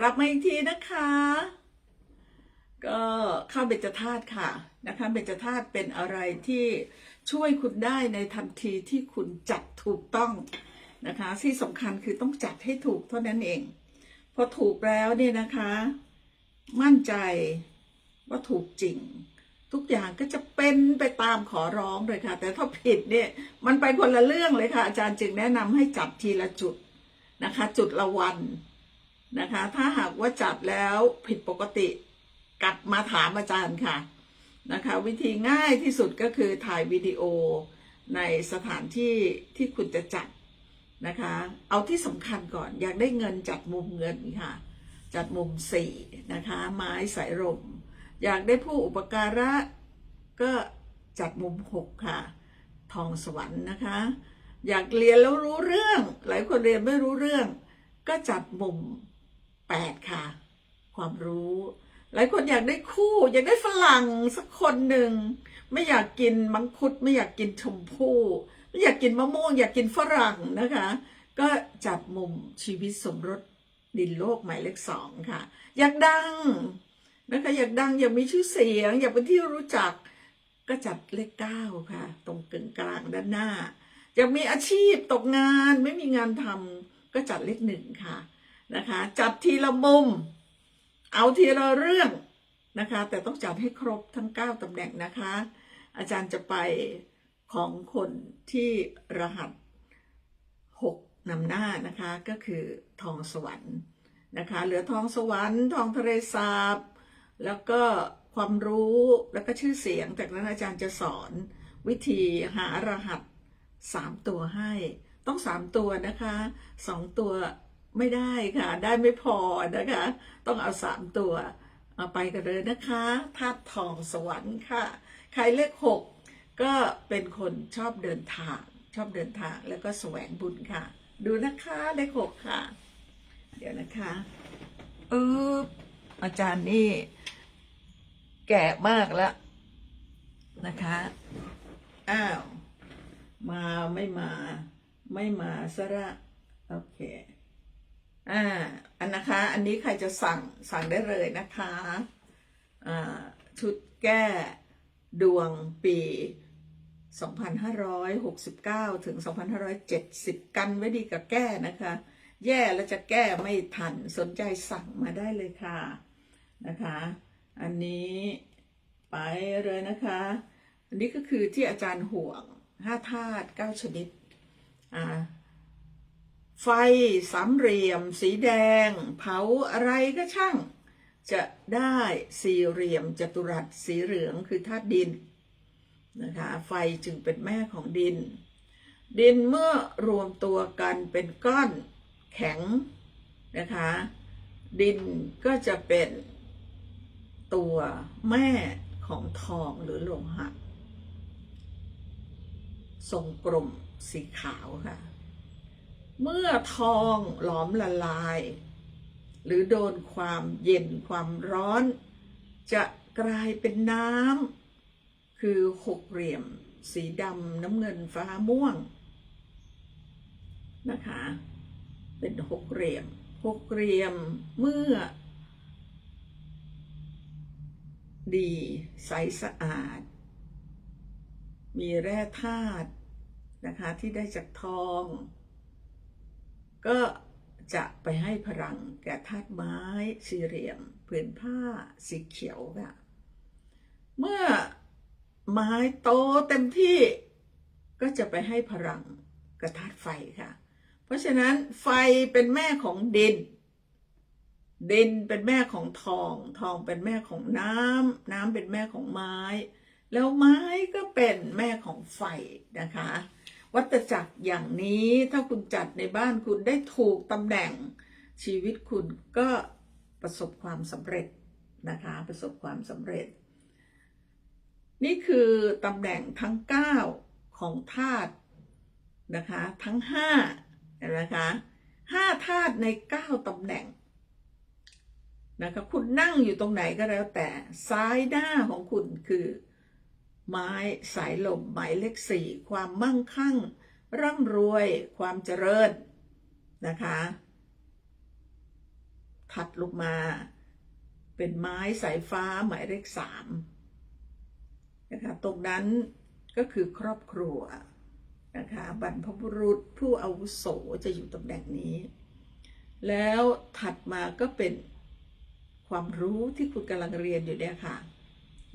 กลับมาอีกทีนะคะ ก็ข้าวเบญจธาตุค่ะนะคะเบญจธาตุเป็นอะไรที่ช่วยคุณได้ในทันทีที่คุณจัดถูกต้องนะคะ ที่สำคัญคือต้องจัดให้ถูกเท่านั้นเอง พอถูกแล้วเนี่ยนะคะ มั่นใจว่าถูกจริง ทุกอย่างก็จะเป็นไปตามขอร้องเลยค่ะ แต่ถ้าผิดเนี่ยมันไปคนละเรื่องเลยค่ะ อาจารย์จึงแนะนำให้จับทีละจุดนะคะ จุดละวัน นะคะ ถ้าหากว่าจับแล้วผิดปกติกลับมาถามอาจารย์ค่ะนะคะ วิธีง่ายที่สุดก็คือถ่ายวิดีโอในสถานที่ที่คุณจะจัดนะคะ เอาที่สำคัญก่อนอยากได้เงินจัดมุมเงินค่ะ จัดมุมสี่นะคะ ไม้สายลมอยากได้ผู้อุปการะก็จัดมุมหกค่ะ ทองสวรรค์นะคะ อยากเรียนแล้วรู้เรื่อง หลายคนเรียนไม่รู้เรื่อง ก็จัดมุม แปดค่ะ ความรู้ หลายคนอยากได้คู่ อยากได้ฝรั่งสักคนหนึ่ง ไม่อยากกินมังคุด ไม่อยากกินชมพู่ไม่อยากกินมะม่วง อยากกินฝรั่งนะคะ ก็จัดมุมชีวิตสมรสดินโลกหมายเลขสองค่ะ อยากดังนะคะอยากดังอยากมีชื่อเสียง อยากเป็นที่รู้จักก็จัดเลขเก้าค่ะ ตรงกึ่งกลางด้านหน้า อยากมีอาชีพตกงานไม่มีงานทำก็จัดเลขหนึ่งค่ะ นะคะ จัดทีละมุม เอาทีละเรื่องนะคะ แต่ต้องจัดให้ครบทั้ง 9 ตำแหน่งนะคะ อาจารย์จะไปของคนที่รหัส 6นำหน้านะคะก็คือทองสวรรค์นะคะ เหลือทองสวรรค์ ทองทะเลสาบ แล้วก็ความรู้แล้วก็ชื่อเสียง จากนั้นอาจารย์จะสอนวิธีหารหัส 3 ตัวให้ ต้องสามตัวนะคะสองตัว ไม่ได้ค่ะ ได้ไม่พอนะคะ ต้องเอาสามตัว เอาไปกันเลยนะคะธาตุทองสวรรค์ค่ะ ใครเลขหกก็เป็นคนชอบเดินทาง ชอบเดินทางแล้วก็แสวงบุญค่ะ ดูนะคะเลขหกค่ะ เดี๋ยวนะคะเอออาจารย์นี่ แก่มากแล้วนะคะ อ้าว มาไม่มา ไม่มาซะละโอเค อ่าอันนะคะ อันนี้ใครจะสั่งสั่งได้เลยนะคะอ่าชุดแก้ดวงปี 2569 ถึง 2570 กันไว้ดีกับแก้นะคะ แย่แล้วจะแก้ไม่ทันสนใจสั่งมาได้เลยค่ะนะคะ อันนี้ไปเลยนะคะ อันนี้ก็คือที่อาจารย์ห่วงห้าธาตุเก้าชนิด อ่า ไฟสามเหลี่ยม สีแดง เผาอะไรก็ช่าง จะได้สี่เหลี่ยมจัตุรัสสีเหลืองคือธาตุดินนะคะไฟจึงเป็นแม่ของดิน ดินเมื่อรวมตัวกันเป็นก้อนแข็งนะคะดินก็จะเป็นตัวแม่ของทองหรือโลหะทรงกลมสีขาวค่ะ เมื่อทองหลอมละลาย หรือโดนความเย็นความร้อน จะกลายเป็นน้ำคือหกเหลี่ยม สีดำน้ำเงินฟ้าม่วงนะคะ เป็นหกเหลี่ยมหกเหลี่ยมเมื่อ ดีใสสะอาด มีแร่ธาตุนะคะที่ได้จากทอง ก็จะไปให้พลังแก่ธาตุไม้สี่เหลี่ยมผืนผ้าสีเขียวค่ะ เมื่อไม้โตเต็มที่ก็จะไปให้พลังกับธาตุไฟค่ะ เพราะฉะนั้นไฟเป็นแม่ของดิน ดินเป็นแม่ของทอง ทองเป็นแม่ของน้ำ น้ำเป็นแม่ของไม้ แล้วไม้ก็เป็นแม่ของไฟนะคะ วัตจักรอย่างนี้ถ้าคุณจัดในบ้านคุณได้ถูกตำแหน่งชีวิตคุณก็ประสบความสำเร็จนะคะ ประสบความสำเร็จ นี่คือตำแหน่งทั้ง 9 ของธาตุนะคะ ทั้ง5นไหมคะห้าธาตุใน 9 ตำแหน่งนะคะคุณนั่งอยู่ตรงไหนก็แล้วแต่ซ้ายหน้าของคุณคือ ไม้สายลมหมายเลขสี่ความมั่งคั่ง ร่ำรวยความเจริญนะคะ ถัดลงมา เป็นไม้สายฟ้าหมายเลขสามนะคะตรงนั้นก็คือครอบครัวนะคะบรรพบุรุษผู้อาวุโสจะอยู่ตำแหน่งนี้ แล้วถัดมาก็เป็นความรู้ที่คุณกำลังเรียนอยู่เนี่ยค่ะ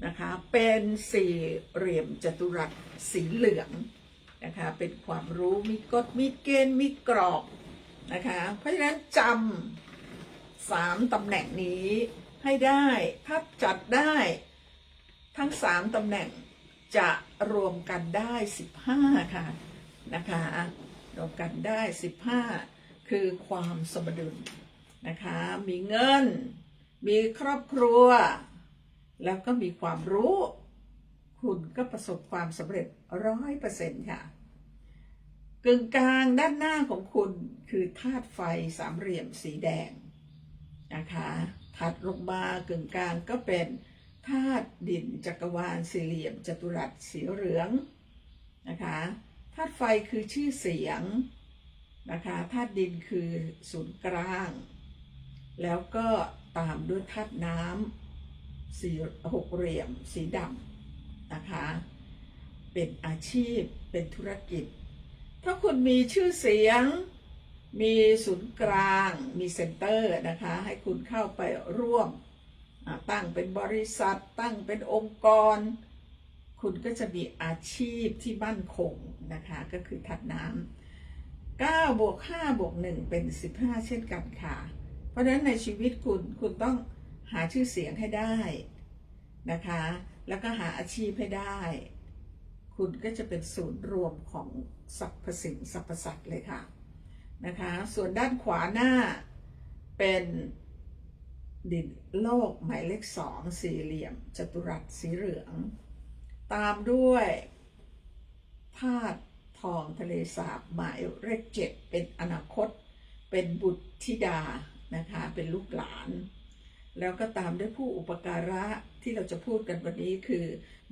นะคะ เป็นสี่เหลี่ยมจัตุรัสสีเหลืองนะคะ เป็นความรู้มีกฎมีเกณฑ์มีกรอบนะคะ เพราะฉะนั้นจำสามตำแหน่งนี้ให้ได้ ถ้าจัดได้ทั้งสามตำแหน่งจะรวมกันได้สิบห้าค่ะนะคะรวมกันได้สิบห้าคือความสมดุลนะคะ มีเงิน มีครอบครัว แล้วก็มีความรู้ คุณก็ประสบความสำเร็จร้อยเปอร์เซ็นต์ค่ะกึ่งกลางด้านหน้าของคุณคือธาตุไฟสามเหลี่ยมสีแดงนะคะถัดลงมากึ่งกลางก็เป็นธาตุดินจักรวาลสี่เหลี่ยมจัตุรัสสีเหลืองนะคะธาตุไฟคือชื่อเสียงนะคะธาตุดินคือศูนย์กลาง แล้วก็ตามด้วยธาตุน้ำ สีหกเหลี่ยม สีดำนะคะ เป็นอาชีพเป็นธุรกิจ ถ้าคุณมีชื่อเสียง มีศูนย์กลาง มีเซ็นเตอร์นะคะ ให้คุณเข้าไปร่วม ตั้งเป็นบริษัท ตั้งเป็นองค์กร คุณก็จะมีอาชีพที่มั่นคงนะคะ ก็คือถัดน้ำ9บวก5บวก1เป็น 15 เช่นกันค่ะ เพราะฉะนั้นในชีวิตคุณคุณต้อง หาชื่อเสียงให้ได้นะคะ แล้วก็หาอาชีพให้ได้ คุณก็จะเป็นศูนย์รวมของสรรพสิ่งสรรพสัตว์เลยค่ะนะคะ ส่วนด้านขวาหน้าเป็นดินโลกหมายเลขสองสี่เหลี่ยม จัตุรัสสีเหลือง ตามด้วยธาตุทองทะเลสาบหมายเลขเจ็ดเป็นอนาคต เป็นบุตรธิดานะคะ เป็นลูกหลาน แล้วก็ตามด้วยผู้อุปการะที่เราจะพูดกันวันนี้คือ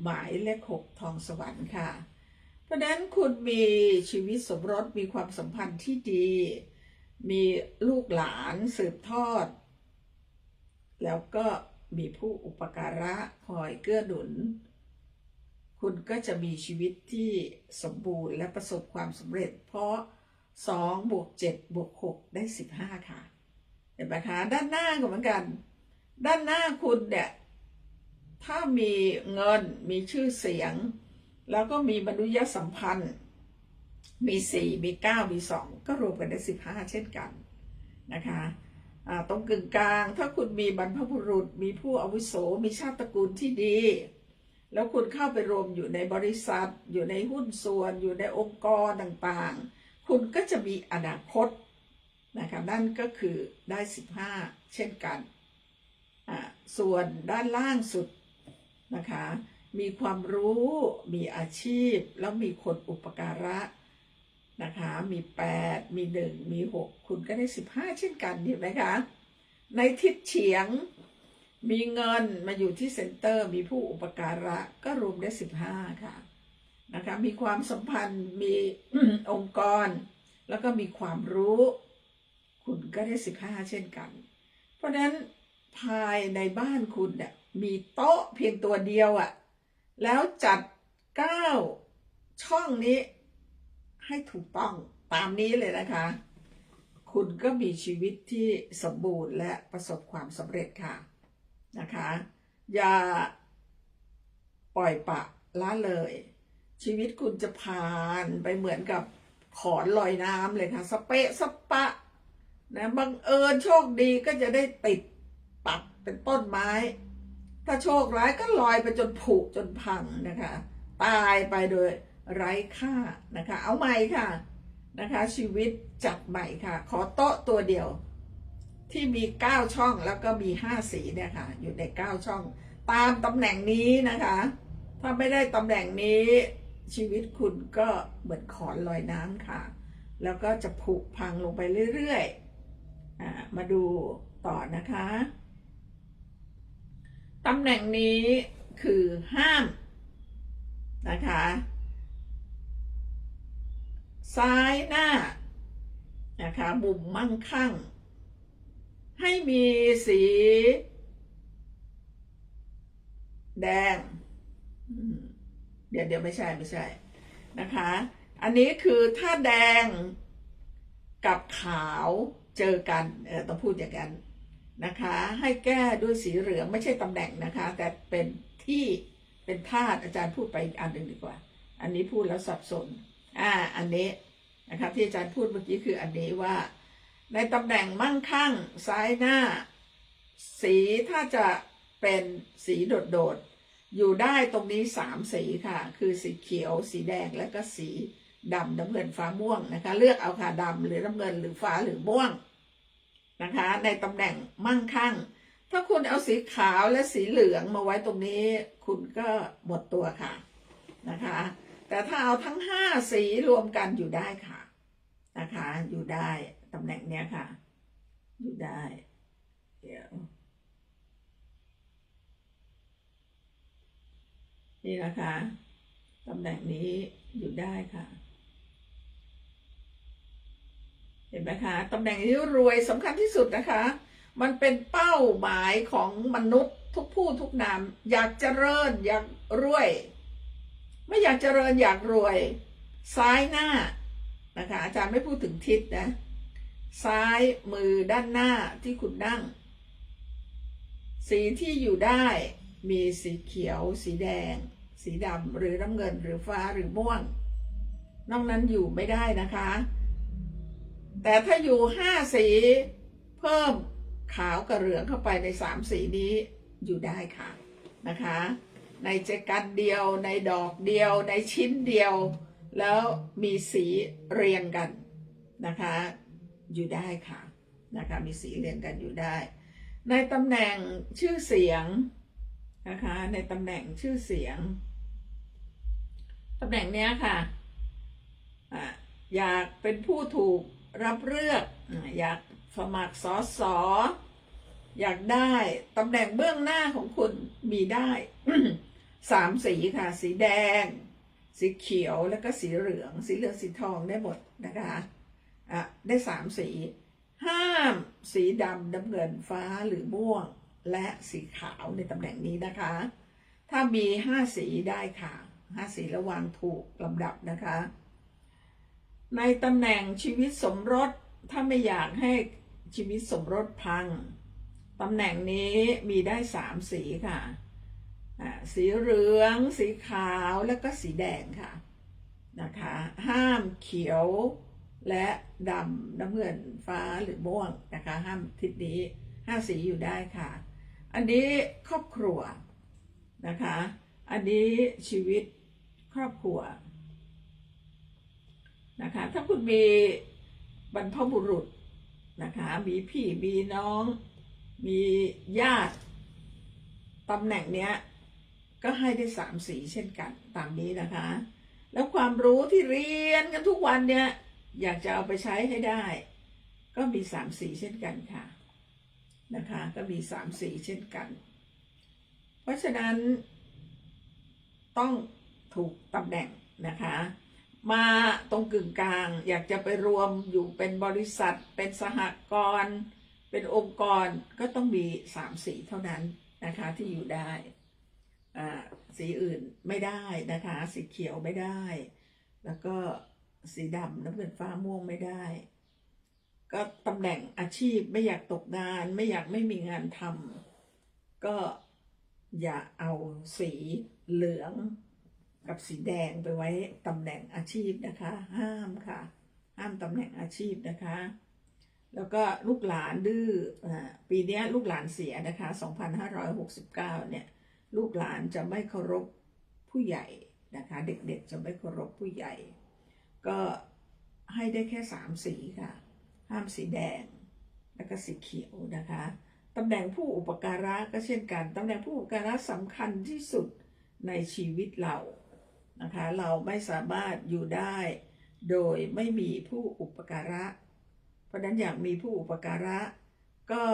หมายเลขหกทองสวรรค์ค่ะ เพราะนั้นคุณมีชีวิตสมรสมีความสัมพันธ์ที่ดี มีลูกหลานสืบทอด แล้วก็มีผู้อุปการะคอยเกื้อหนุน คุณก็จะมีชีวิตที่สมบูรณ์และประสบความสำเร็จ เพราะ2บวก7บวก6ได้ 15 ค่ะ เห็นไหมคะ ด้านหน้าก็เหมือนกัน ด้านหน้าคุณเนี่ย ถ้ามีเงินมีชื่อเสียง แล้วก็มีมนุยสัมพันธ์ มีสี่มีเก้ามีสองก็รวมกันได้สิบห้าเช่นกันนะคะตรงกึ่งกลาง ถ้าคุณมีบรรพบุรุษ มีผู้อาวุโส มีชาติตระกูลที่ดี แล้วคุณเข้าไปรวมอยู่ในบริษัท อยู่ในหุ้นส่วน อยู่ในองค์กรต่างๆ คุณก็จะมีอนาคตนะคะนั่นก็คือได้สิบห้าเช่นกัน ส่วนด้านล่างสุดนะคะ มีความรู้ มีอาชีพ แล้วมีคนอุปการะนะคะ มี 8 มี 1 มี 6 คุณก็ได้ 15 เช่นกันเห็นไหมคะ ในทิศเฉียง มีเงินมาอยู่ที่เซ็นเตอร์ มีผู้อุปการะก็รวมได้ 15 ค่ะนะคะ มีความสัมพันธ์ มีองค์กร แล้วก็มีความรู้ คุณก็ได้ 15 เช่นกัน เพราะฉะนั้น ภายในบ้านคุณเนี่ยมีโต๊ะเพียงตัวเดียวอะ่ะ แล้วจัดเก้าช่องนี้ ให้ถูกต้องตามนี้เลยนะคะ คุณก็มีชีวิตที่สมบูรณ์และประสบความสำเร็จค่ะนะคะ อย่าปล่อยปะละเลย ชีวิตคุณจะผ่านไปเหมือนกับขอนลอยน้ำเลยค่ะ สเปะสปะนะบังเอิญโชคดีก็จะได้ติด เป็นต้นไม้ ถ้าโชคร้ายก็ลอยไปจนผุจนพังนะคะ ตายไปโดยไร้ค่านะคะ เอาใหม่ค่ะนะคะ ชีวิตจัดใหม่ค่ะ ขอโต๊ะตัวเดียว ที่มีเก้าช่องแล้วก็มีห้าสีเนี่ยค่ะ อยู่ในเก้าช่อง ตามตำแหน่งนี้นะคะ ถ้าไม่ได้ตำแหน่งนี้ชีวิตคุณก็เหมือนขอนลอยน้ำค่ะ แล้วก็จะผุพังลงไปเรื่อยๆอมาดูต่อนะคะ ตำแหน่งนี้คือห้ามนะคะ ซ้ายหน้านะคะมุมมั่งคั่ง ให้มีสี แดง เดี๋ยวเดี๋ยวไม่ใช่ไม่ใช่นะคะ อันนี้คือถ้าแดงกับขาวเจอกันเออต้องพูดอย่างนั้น นะคะ ให้แก้ด้วยสีเหลืองไม่ใช่ตำแหน่งนะคะ แต่เป็นที่เป็นธาตุอาจารย์พูดไปอีกอันหนึ่งดีกว่า อันนี้พูดแล้วสับสนอ่าอันนี้นะครับที่อาจารย์พูดเมื่อกี้คืออันนี้ว่า ในตำแหน่งมั่งคั่งซ้ายหน้า สีถ้าจะเป็นสีโดดๆอยู่ได้ตรงนี้สามสีค่ะ คือสีเขียว สีแดงและก็สีดำน้ำเงินฟ้าม่วงนะคะ เลือกเอาค่ะดำหรือน้ำเงินหรือฟ้าหรือม่วง นะคะ ในตำแหน่งมั่งคั่ง ถ้าคุณเอาสีขาวและสีเหลืองมาไว้ตรงนี้ คุณก็หมดตัวค่ะนะคะ แต่ถ้าเอาทั้งห้าสีรวมกันอยู่ได้ค่ะนะคะ อยู่ได้ตำแหน่งเนี้ยค่ะ อยู่ได้ เดี๋ยวนี่นะคะตำแหน่งนี้อยู่ได้ค่ะ เห็นไหมคะตำแหน่งนี้รวยสำคัญที่สุดนะคะ มันเป็นเป้าหมายของมนุษย์ทุกผู้ทุกนามอยากเจริญอยากรวย ไม่อยากเจริญอยากรวย ซ้ายหน้านะคะอาจารย์ไม่พูดถึงทิศนะซ้ายมือด้านหน้าที่คุณนั่ง สีที่อยู่ได้มีสีเขียว สีแดง สีดำหรือน้ำเงินหรือฟ้าหรือม่วง นอกนั้นอยู่ไม่ได้นะคะ แต่ถ้าอยู่ห้าสีเพิ่มขาวกับเหลืองเข้าไปในสามสีนี้อยู่ได้ค่ะนะคะ ในเจกันเดียวในดอกเดียวในชิ้นเดียว แล้วมีสีเรียงกันนะคะ อยู่ได้ค่ะนะคะมีสีเรียงกันอยู่ได้ ในตำแหน่งชื่อเสียงนะคะในตำแหน่งชื่อเสียงตำแหน่งเนี้ยค่ะอะอยากเป็นผู้ถูก รับเลือกอยากสมัครสอสออยากได้ตำแหน่งเบื้องหน้าของคุณมีได้สามสีค่ะ สีแดง สีเขียวแล้วก็สีเหลือง สีเหลืองสีทองได้หมดนะคะอะได้สามสี ห้ามสีดำน้ำเงินฟ้าหรือม่วง และสีขาวในตำแหน่งนี้นะคะ ถ้ามีห้าสีได้ค่ะห้าสีระวางถูกลำดับนะคะ ในตำแหน่งชีวิตสมรสถ้าไม่อยากให้ชีวิตสมรสพังตำแหน่งนี้มีได้สามสีค่ะ สีเหลือง สีขาวแล้วก็สีแดงค่ะนะคะ ห้ามเขียวและดำน้ำเงินฟ้าหรือม่วงนะคะ ห้ามทิศนี้ห้าสีอยู่ได้ค่ะ อันนี้ครอบครัวนะคะ อันนี้ชีวิตครอบครัว นะคะ ถ้าคุณมีบรรพบุรุษนะคะ มีพี่มีน้อง มีญาติตำแหน่งเนี้ยก็ให้ได้สามสีเช่นกันตามนี้นะคะ แล้วความรู้ที่เรียนกันทุกวันเนี่ยอยากจะเอาไปใช้ให้ได้ ก็มีสามสีเช่นกันค่ะนะคะ ก็มีสามสีเช่นกัน เพราะฉะนั้นต้องถูกตำแหน่งนะคะ มาตรงกึ่งกลาง อยากจะไปรวมอยู่เป็นบริษัท เป็นสหกรณ์เป็นองค์กรก็ต้องมีสามสีเท่านั้นนะคะที่อยู่ได้สีอื่นไม่ได้นะคะ สีเขียวไม่ได้ แล้วก็สีดำน้ำเงินฟ้าม่วงไม่ได้ ก็ตำแหน่งอาชีพไม่อยากตกงาน ไม่อยากไม่มีงานทำก็อย่าเอาสีเหลือง กับสีแดงไปไว้ตำแหน่งอาชีพนะคะ ห้ามค่ะ ห้ามตำแหน่งอาชีพนะคะ แล้วก็ลูกหลานดื้อปีเนี้ยลูกหลานเสียนะคะ 2569 เนี่ย ลูกหลานจะไม่เคารพผู้ใหญ่นะคะ เด็กๆจะไม่เคารพผู้ใหญ่ ก็ให้ได้แค่สามสีค่ะ ห้ามสีแดง แล้วก็สีเขียวนะคะตำแหน่งผู้อุปการะก็เช่นกันตำแหน่งผู้อุปการะสำคัญที่สุดในชีวิตเรา นะคะเราไม่สามารถอยู่ได้โดยไม่มีผู้อุปการะ เพราะนั้นอยากมีผู้อุปการะ ก็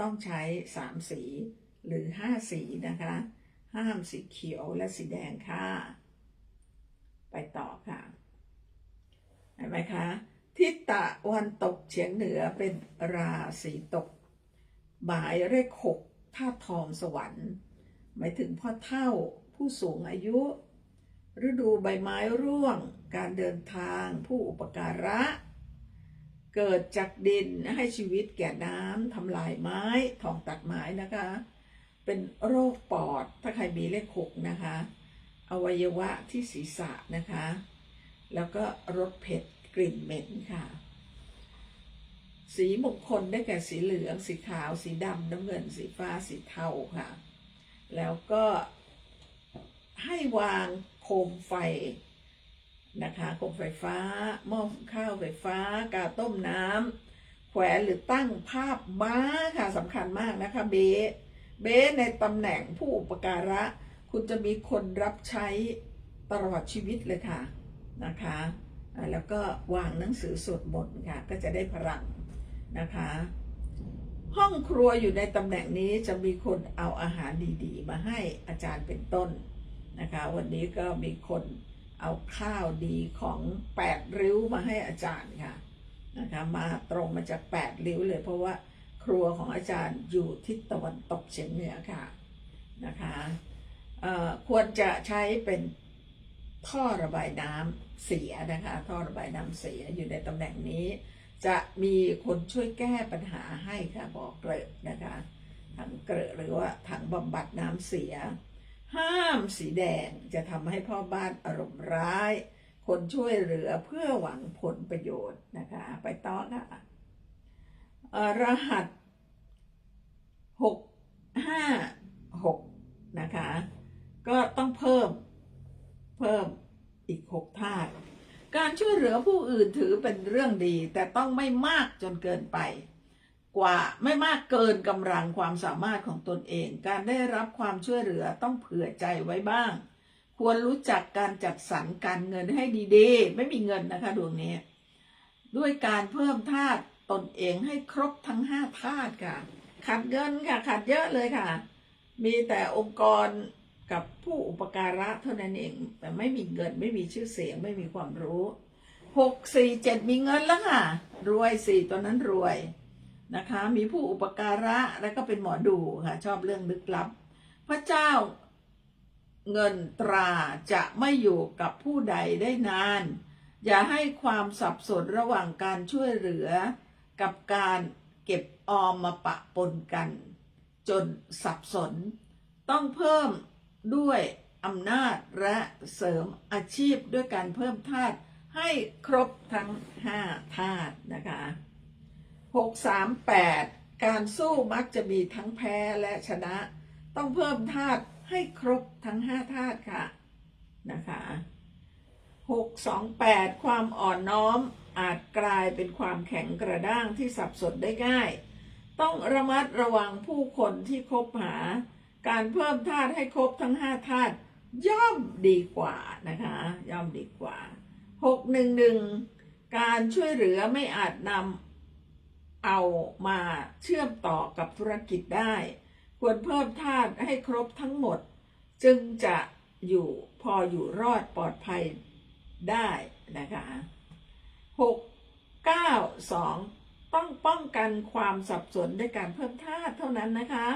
ต้องใช้สามสีหรือห้าสีนะคะ ห้ามสีเขียวและสีแดงค่ะ ไปต่อค่ะเห็นไหมคะทิศตะวันตกเฉียงเหนือเป็นราศีตก หมายเลขหกท่าตุทองสวรรค์ หมายถึงพ่อเท่าผู้สูงอายุ ฤดูใบไม้ร่วง การเดินทางผู้อุปการะ เกิดจากดินให้ชีวิตแก่น้ำทำลายไม้ทองตัดไม้นะคะ เป็นโรคปอดถ้าใครมีเลขหกนะคะ อวัยวะที่ศีรษะนะคะ แล้วก็รสเผ็ดกลิ่นเหม็นค่ะ สีมงคลได้แก่สีเหลือง สีขาว สีดำน้ำเงิน สีฟ้า สีเทาค่ะ แล้วก็ให้วาง คมไฟนะคะโคมไฟฟ้า หม้อหุงข้าวไฟฟ้า กาต้มน้ำแขวนหรือตั้งภาพม้าค่ะสำคัญมากนะคะเบสเบสในตำแหน่งผู้อุปการะ คุณจะมีคนรับใช้ตลอดชีวิตเลยค่ะนะคะแล้วก็วางหนังสือสวดมนต์ค่ะก็จะได้พลังนะคะ ห้องครัวอยู่ในตำแหน่งนี้จะมีคนเอาอาหารดีๆ มาให้อาจารย์เป็นต้น นะคะ วันนี้ก็มีคนเอาข้าวดีของแปดริ้วมาให้อาจารย์ค่ะนะคะมาตรงมาจากแปดริ้วเลยเพราะว่าครัวของอาจารย์อยู่ทิศตะวันตกเฉียงเหนือค่ะนะคะควรจะใช้เป็นท่อระบายน้ำเสียนะคะท่อระบายน้ำเสียอยู่ในตำแหน่งนี้ จะมีคนช่วยแก้ปัญหาให้ค่ะบอกเกลอะนะคะถังเกลอะหรือว่าถังบำบัดน้ำเสีย ห้ามสีแดงจะทำให้พ่อบ้านอารมณ์ร้าย คนช่วยเหลือเพื่อหวังผลประโยชน์นะคะ ไปต่อค่ะรหัสหกห้าหกนะคะ ก็ต้องเพิ่มเพิ่มอีกหกธาตุการช่วยเหลือผู้อื่นถือเป็นเรื่องดี แต่ต้องไม่มากจนเกินไป กว่าไม่มากเกินกำลังความสามารถของตนเอง การได้รับความช่วยเหลือต้องเผื่อใจไว้บ้าง ควรรู้จักการจัดสรรการเงินให้ดีๆ ไม่มีเงินนะคะดวงนี้ ด้วยการเพิ่มธาตุตนเองให้ครบทั้งห้าธาตุค่ะขาดเงินค่ะขาดเยอะเลยค่ะ มีแต่องค์กรกับผู้อุปการะเท่านั้นเอง แต่ไม่มีเงินไม่มีชื่อเสียงไม่มีความรู้หกสี่เจ็ดมีเงินแล้วค่ะ รวยสี่ตัวนั้นรวย นะคะ มีผู้อุปการะแล้วก็เป็นหมอดูค่ะ ชอบเรื่องลึกลับ พระเจ้าเงินตราจะไม่อยู่กับผู้ใดได้นาน อย่าให้ความสับสนระหว่างการช่วยเหลือ กับการเก็บออมมาปะปนกัน จนสับสน ต้องเพิ่มด้วยอำนาจและเสริมอาชีพด้วยการเพิ่มธาตุให้ครบทั้ง 5 ธาตุนะคะ 638 การสู้มักจะมีทั้งแพ้และชนะ ต้องเพิ่มธาตุให้ครบทั้ง 5 ธาตุค่ะนะคะ628 ความอ่อนน้อมอาจกลายเป็นความแข็งกระด้างที่สับสนได้ง่าย ต้องระมัดระวังผู้คนที่คบหา การเพิ่มธาตุให้ครบทั้ง 5 ธาตุย่อมดีกว่านะคะ ย่อมดีกว่า 611 การช่วยเหลือไม่อาจนำ เอามาเชื่อมต่อกับธุรกิจได้ ควรเพิ่มธาตุให้ครบทั้งหมด จึงจะอยู่พออยู่รอดปลอดภัยได้นะคะหกเก้าสองต้องป้องกันความสับสนด้วยการเพิ่มธาตุเท่านั้นนะคะ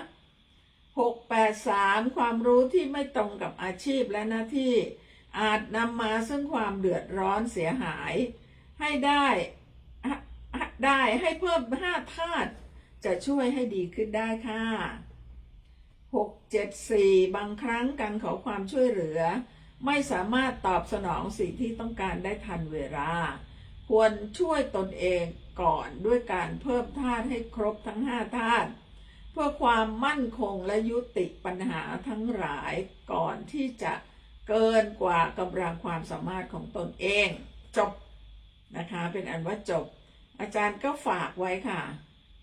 หกแปดสามความรู้ที่ไม่ตรงกับอาชีพและหน้าที่อาจนำมาซึ่งความเดือดร้อนเสียหาย ให้ได้ ได้ให้เพิ่มห้าธาตุจะช่วยให้ดีขึ้นได้ค่ะหกเจ็ดสี่บางครั้งการขอความช่วยเหลือ ไม่สามารถตอบสนองสิ่งที่ต้องการได้ทันเวลา ควรช่วยตนเองก่อนด้วยการเพิ่มธาตุให้ครบทั้งห้าธาตุเพื่อความมั่นคงและยุติปัญหาทั้งหลายก่อนที่จะเกินกว่ากำลังความสามารถของตนเอง จบนะคะเป็นอันว่าจบ อาจารย์ก็ฝากไว้ค่ะ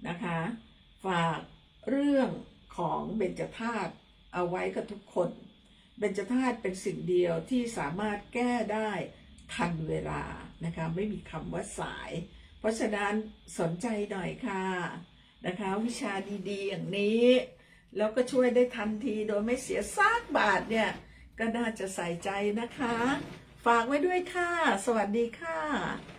นะคะ ฝากเรื่องของเบญจธาตุเอาไว้กับทุกคน เบญจธาตุเป็นสิ่งเดียวที่สามารถแก้ได้ทันเวลานะคะไม่มีคำว่าสาย เพราะฉะนั้นสนใจหน่อยค่ะนะคะ วิชาดีๆอย่างนี้ แล้วก็ช่วยได้ทันทีโดยไม่เสียซากบาทเนี่ย ก็น่าจะใส่ใจนะคะ ฝากไว้ด้วยค่ะ สวัสดีค่ะ